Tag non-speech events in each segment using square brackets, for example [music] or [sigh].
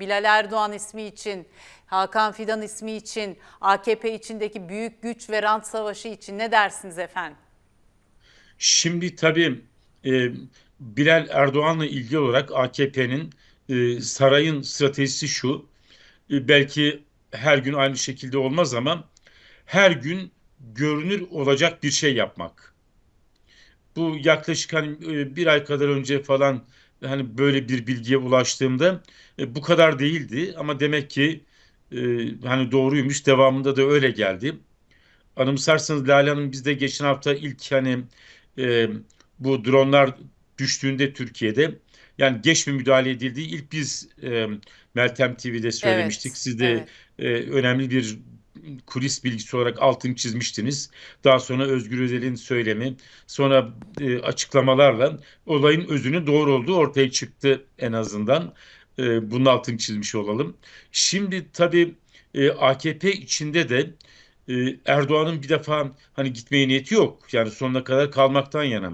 Bilal Erdoğan ismi için, Hakan Fidan ismi için, AKP içindeki büyük güç ve rant savaşı için ne dersiniz efendim? Şimdi tabii e, Bilal Erdoğan'la ilgili olarak AKP'nin e, sarayın stratejisi şu. E, belki her gün aynı şekilde olmaz ama her gün görünür olacak bir şey yapmak. Bu yaklaşık hani e, bir ay kadar önce falan hani böyle bir bilgiye ulaştığımda e, bu kadar değildi ama demek ki e, hani doğruymuş devamında da öyle geldi. Anımsarsanız Lale Hanım bizde geçen hafta ilk hani e, bu dronlar düştüğünde Türkiye'de yani geç mi müdahale edildiği ilk biz e, Meltem TV'de söylemiştik. Evet, Siz de evet. e, önemli bir kulis bilgisi olarak altını çizmiştiniz. Daha sonra Özgür Özel'in söylemi, sonra e, açıklamalarla olayın özünün doğru olduğu ortaya çıktı en azından. E, bunun altını çizmiş olalım. Şimdi tabii e, AKP içinde de e, Erdoğan'ın bir defa hani gitmeye niyeti yok. Yani sonuna kadar kalmaktan yana.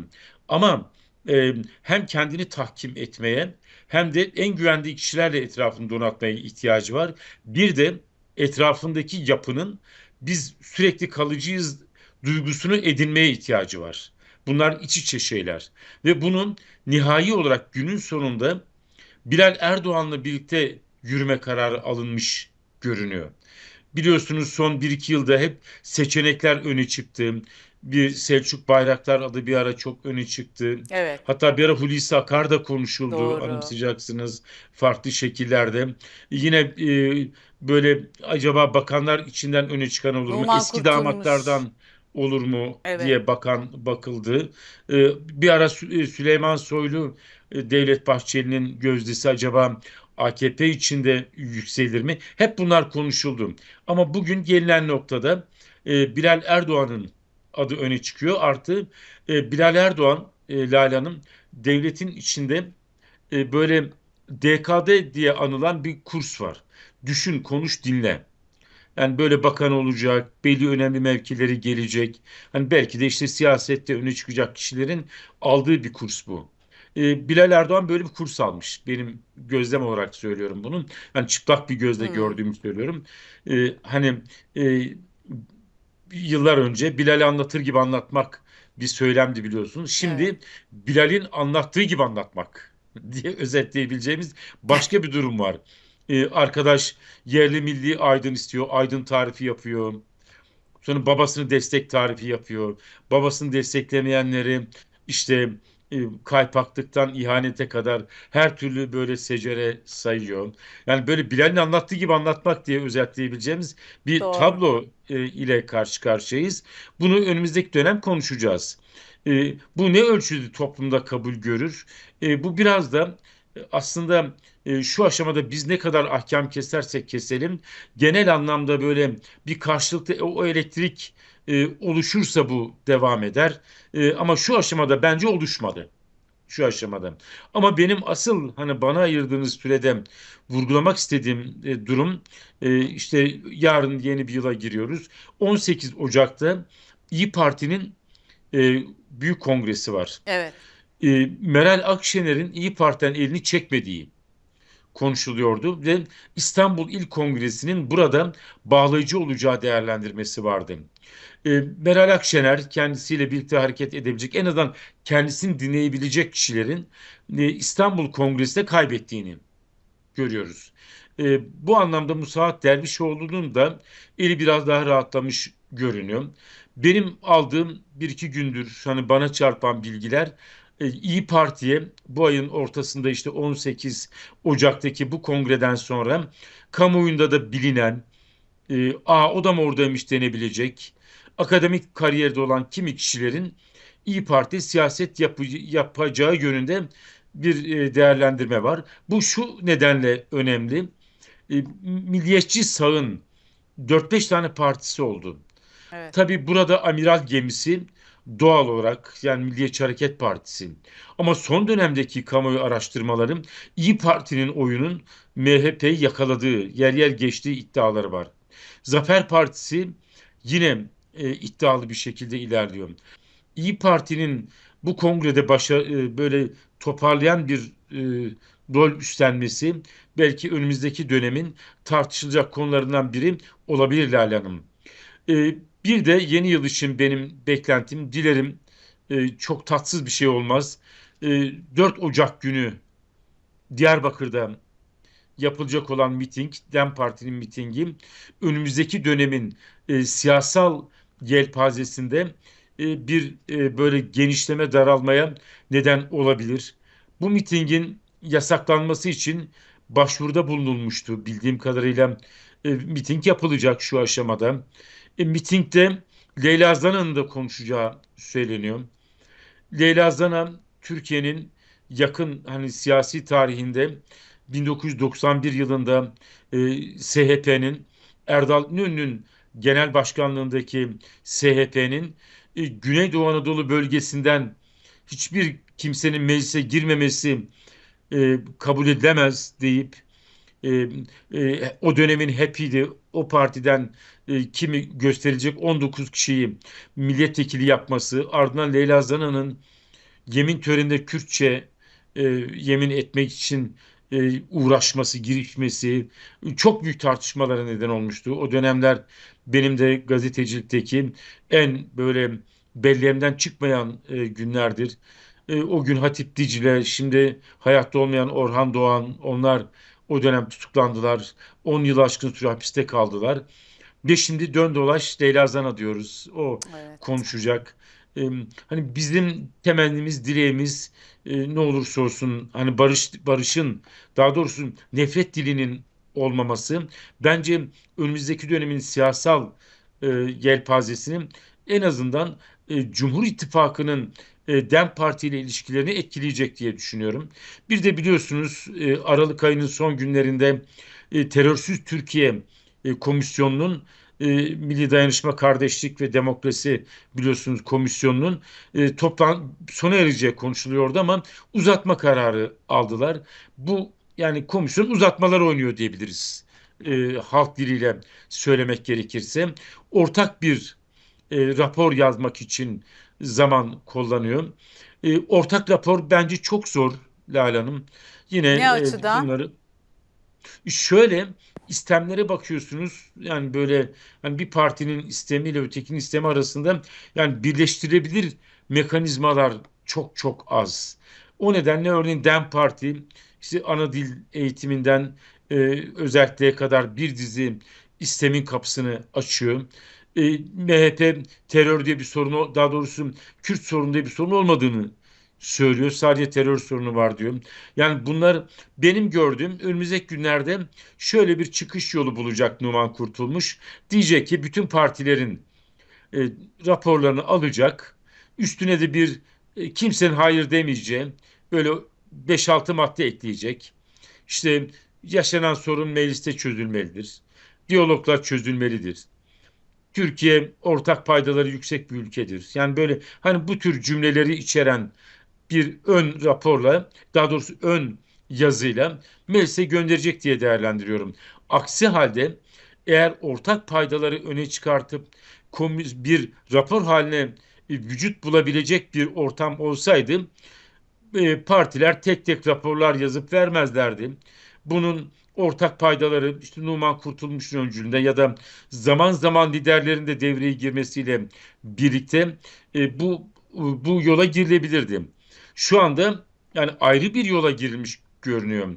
Ama e, hem kendini tahkim etmeye hem de en güvendiği kişilerle etrafını donatmaya ihtiyacı var. Bir de etrafındaki yapının biz sürekli kalıcıyız duygusunu edinmeye ihtiyacı var. Bunlar iç içe şeyler. Ve bunun nihai olarak günün sonunda Bilal Erdoğan'la birlikte yürüme kararı alınmış görünüyor. Biliyorsunuz son 1-2 yılda hep seçenekler öne çıktı. Bir Selçuk Bayraktar adı bir ara çok öne çıktı. Evet, Hatta bir ara Hulusi Akar da konuşuldu doğru. anımsayacaksınız farklı şekillerde. Yine e, böyle acaba bakanlar içinden öne çıkan olur mu? Numan Eski Kurtulmuş. damatlardan olur mu Evet. diye bakan bakıldı. E, bir ara Sü- e, Süleyman Soylu e, Devlet Bahçeli'nin gözdesi acaba AKP içinde yükselir mi? Hep bunlar konuşuldu. Ama bugün gelinen noktada e, Bilal Erdoğan'ın adı öne çıkıyor. Artı e, Bilal Erdoğan, e, Lale Hanım devletin içinde e, böyle DKD diye anılan bir kurs var. Düşün, konuş, dinle. Yani böyle bakan olacak, belli önemli mevkileri gelecek. Hani belki de işte siyasette öne çıkacak kişilerin aldığı bir kurs bu. E, Bilal Erdoğan böyle bir kurs almış. Benim gözlem olarak söylüyorum bunun. Yani çıplak bir gözle Hmm. gördüğümü söylüyorum. E, hani e, yıllar önce Bilal'i anlatır gibi anlatmak bir söylemdi biliyorsunuz. Şimdi Evet. Bilal'in anlattığı gibi anlatmak [laughs] diye özetleyebileceğimiz başka bir durum var. Ee, arkadaş yerli milli aydın istiyor. Aydın tarifi yapıyor. Sonra babasını destek tarifi yapıyor. Babasını desteklemeyenleri işte e, kaypaklıktan ihanete kadar her türlü böyle secere sayıyor. Yani böyle Bilal'in anlattığı gibi anlatmak diye özetleyebileceğimiz bir Doğru. tablo e, ile karşı karşıyayız. Bunu önümüzdeki dönem konuşacağız. E, bu ne ölçüde toplumda kabul görür? E, bu biraz da e, aslında e, şu aşamada biz ne kadar ahkam kesersek keselim genel anlamda böyle bir karşılıklı o elektrik e, oluşursa bu devam eder. E, ama şu aşamada bence oluşmadı. Şu aşamada. Ama benim asıl hani bana ayırdığınız sürede vurgulamak istediğim e, durum e, işte yarın yeni bir yıla giriyoruz. 18 Ocak'ta İyi Parti'nin e, büyük kongresi var. Evet, E, Meral Akşener'in İyi Parti'den elini çekmediği konuşuluyordu ve İstanbul İl Kongresi'nin burada bağlayıcı olacağı değerlendirmesi vardı. E, Meral Akşener kendisiyle birlikte hareket edebilecek en azından kendisini dinleyebilecek kişilerin e, İstanbul Kongresi'de kaybettiğini görüyoruz. E, bu anlamda Musaat Dervişoğlu'nun da eli biraz daha rahatlamış görünüyor. Benim aldığım bir iki gündür hani bana çarpan bilgiler İyi Parti'ye bu ayın ortasında işte 18 Ocak'taki bu kongreden sonra kamuoyunda da bilinen e, aa o da mı oradaymış denebilecek akademik kariyerde olan kimi kişilerin İyi Parti siyaset yapı- yapacağı yönünde bir e, değerlendirme var. Bu şu nedenle önemli. E, milliyetçi sağın 4-5 tane partisi oldu. evet. Tabii burada amiral gemisi doğal olarak yani Milliyetçi Hareket Partisi. Ama son dönemdeki kamuoyu araştırmaları İyi Parti'nin oyunun MHP'yi yakaladığı, yer yer geçtiği iddiaları var. Zafer Partisi yine e, iddialı bir şekilde ilerliyor. İyi Parti'nin bu kongrede başa, e, böyle toparlayan bir e, rol üstlenmesi belki önümüzdeki dönemin tartışılacak konularından biri olabilir Lale Hanım. E, bir de yeni yıl için benim beklentim, dilerim e, çok tatsız bir şey olmaz. E, 4 Ocak günü Diyarbakır'da yapılacak olan miting, DEM Parti'nin mitingi, önümüzdeki dönemin e, siyasal yelpazesinde e, bir e, böyle genişleme, daralmaya neden olabilir. Bu mitingin yasaklanması için başvuruda bulunulmuştu bildiğim kadarıyla. E, miting yapılacak şu aşamada. E, mitingde Leyla Zana'nın da konuşacağı söyleniyor. Leyla Zana Türkiye'nin yakın hani siyasi tarihinde 1991 yılında e, SHP'nin Erdal İnönü'nün genel başkanlığındaki SHP'nin e, Güneydoğu Anadolu bölgesinden hiçbir kimsenin meclise girmemesi e, kabul edilemez deyip e, e, o dönemin HEP'iydi. O partiden e, kimi gösterilecek 19 kişiyi milletvekili yapması, ardından Leyla Zana'nın yemin töreninde Kürtçe e, yemin etmek için e, uğraşması, girişmesi çok büyük tartışmalara neden olmuştu. O dönemler benim de gazetecilikteki en böyle belleğimden çıkmayan e, günlerdir. E, o gün Hatip Dicle, şimdi hayatta olmayan Orhan Doğan, onlar o dönem tutuklandılar. 10 yıl aşkın süre hapiste kaldılar. Ve şimdi dön dolaş Leyla Zana diyoruz. O Evet. konuşacak. E, hani bizim temennimiz, dileğimiz e, ne olursa olsun hani barış barışın daha doğrusu nefret dilinin olmaması bence önümüzdeki dönemin siyasal e, yelpazesinin en azından e, Cumhur İttifakı'nın e, DEM Parti ile ilişkilerini etkileyecek diye düşünüyorum. Bir de biliyorsunuz e, Aralık ayının son günlerinde e, Terörsüz Türkiye Komisyonu'nun Milli Dayanışma, Kardeşlik ve Demokrasi biliyorsunuz komisyonunun e, toplan sona ereceği konuşuluyordu ama uzatma kararı aldılar. Bu yani komisyon uzatmalar oynuyor diyebiliriz. E, halk diliyle söylemek gerekirse ortak bir e, rapor yazmak için zaman kullanıyor. E, ortak rapor bence çok zor Lale Hanım. Yine Ne e, açıdan? bunları şöyle istemlere bakıyorsunuz yani böyle hani bir partinin istemiyle ötekinin istemi arasında yani birleştirebilir mekanizmalar çok çok az. O nedenle örneğin DEM Parti işte ana dil eğitiminden e, özelliğe kadar bir dizi istemin kapısını açıyor. E, MHP terör diye bir sorunu daha doğrusu Kürt sorunu diye bir sorun olmadığını söylüyor. Sadece terör sorunu var diyor. Yani bunlar benim gördüğüm önümüzdeki günlerde şöyle bir çıkış yolu bulacak Numan Kurtulmuş. Diyecek ki bütün partilerin e, raporlarını alacak. Üstüne de bir e, kimsenin hayır demeyeceği böyle 5-6 madde ekleyecek. İşte yaşanan sorun mecliste çözülmelidir. Diyaloglar çözülmelidir. Türkiye ortak paydaları yüksek bir ülkedir. Yani böyle hani bu tür cümleleri içeren bir ön raporla daha doğrusu ön yazıyla meclise gönderecek diye değerlendiriyorum. Aksi halde eğer ortak paydaları öne çıkartıp bir rapor haline vücut bulabilecek bir ortam olsaydı e, partiler tek tek raporlar yazıp vermezlerdi. Bunun ortak paydaları işte Numan Kurtulmuş'un öncülüğünde ya da zaman zaman liderlerin de devreye girmesiyle birlikte e, bu bu yola girilebilirdi. Şu anda yani ayrı bir yola girilmiş görünüyor.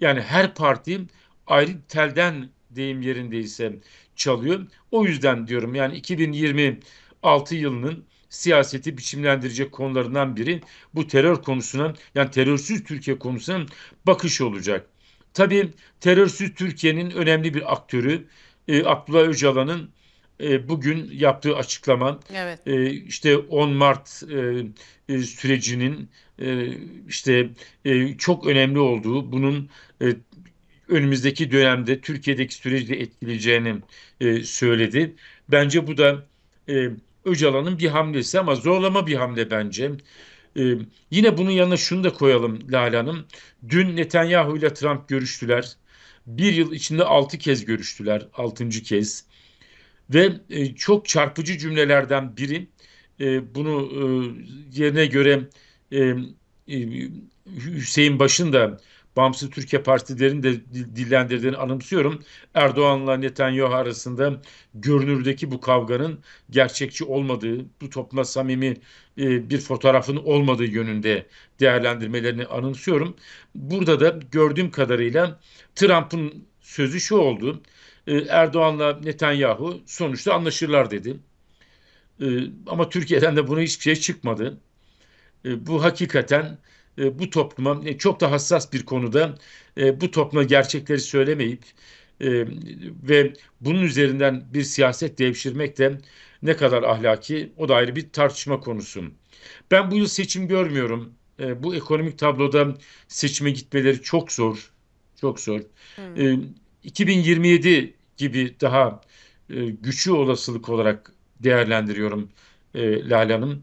Yani her parti ayrı telden deyim yerindeyse çalıyor. O yüzden diyorum yani 2026 yılının siyaseti biçimlendirecek konularından biri bu terör konusuna yani terörsüz Türkiye konusuna bakış olacak. Tabii terörsüz Türkiye'nin önemli bir aktörü e, Abdullah Öcalan'ın e, bugün yaptığı açıklama Evet. e, işte 10 Mart e, e, sürecinin e, işte e, çok önemli olduğu bunun e, önümüzdeki dönemde Türkiye'deki süreci de etkileyeceğini e, söyledi. Bence bu da e, Öcalan'ın bir hamlesi ama zorlama bir hamle bence. E, yine bunun yanına şunu da koyalım Lale Hanım. Dün Netanyahu ile Trump görüştüler. Bir yıl içinde altı kez görüştüler. Altıncı kez. Ve e, çok çarpıcı cümlelerden biri e, bunu e, yerine göre e, e, Hüseyin Baş'ın da Bağımsız Türkiye Partilerin de dil- dillendirdiğini anımsıyorum. Erdoğan'la Netanyahu arasında görünürdeki bu kavganın gerçekçi olmadığı, bu topluma samimi e, bir fotoğrafın olmadığı yönünde değerlendirmelerini anımsıyorum. Burada da gördüğüm kadarıyla Trump'ın sözü şu oldu. E, Erdoğan'la Netanyahu sonuçta anlaşırlar dedi. E, Ama Türkiye'den de buna hiçbir şey çıkmadı. Bu hakikaten e, bu topluma e, çok da hassas bir konuda e, bu topluma gerçekleri söylemeyip e, ve bunun üzerinden bir siyaset devşirmek de ne kadar ahlaki o da ayrı bir tartışma konusu. Ben bu yıl seçim görmüyorum. E, Bu ekonomik tabloda seçime gitmeleri çok zor. Çok zor. E, 2027 gibi daha e, güçlü olasılık olarak değerlendiriyorum e, Lale Hanım.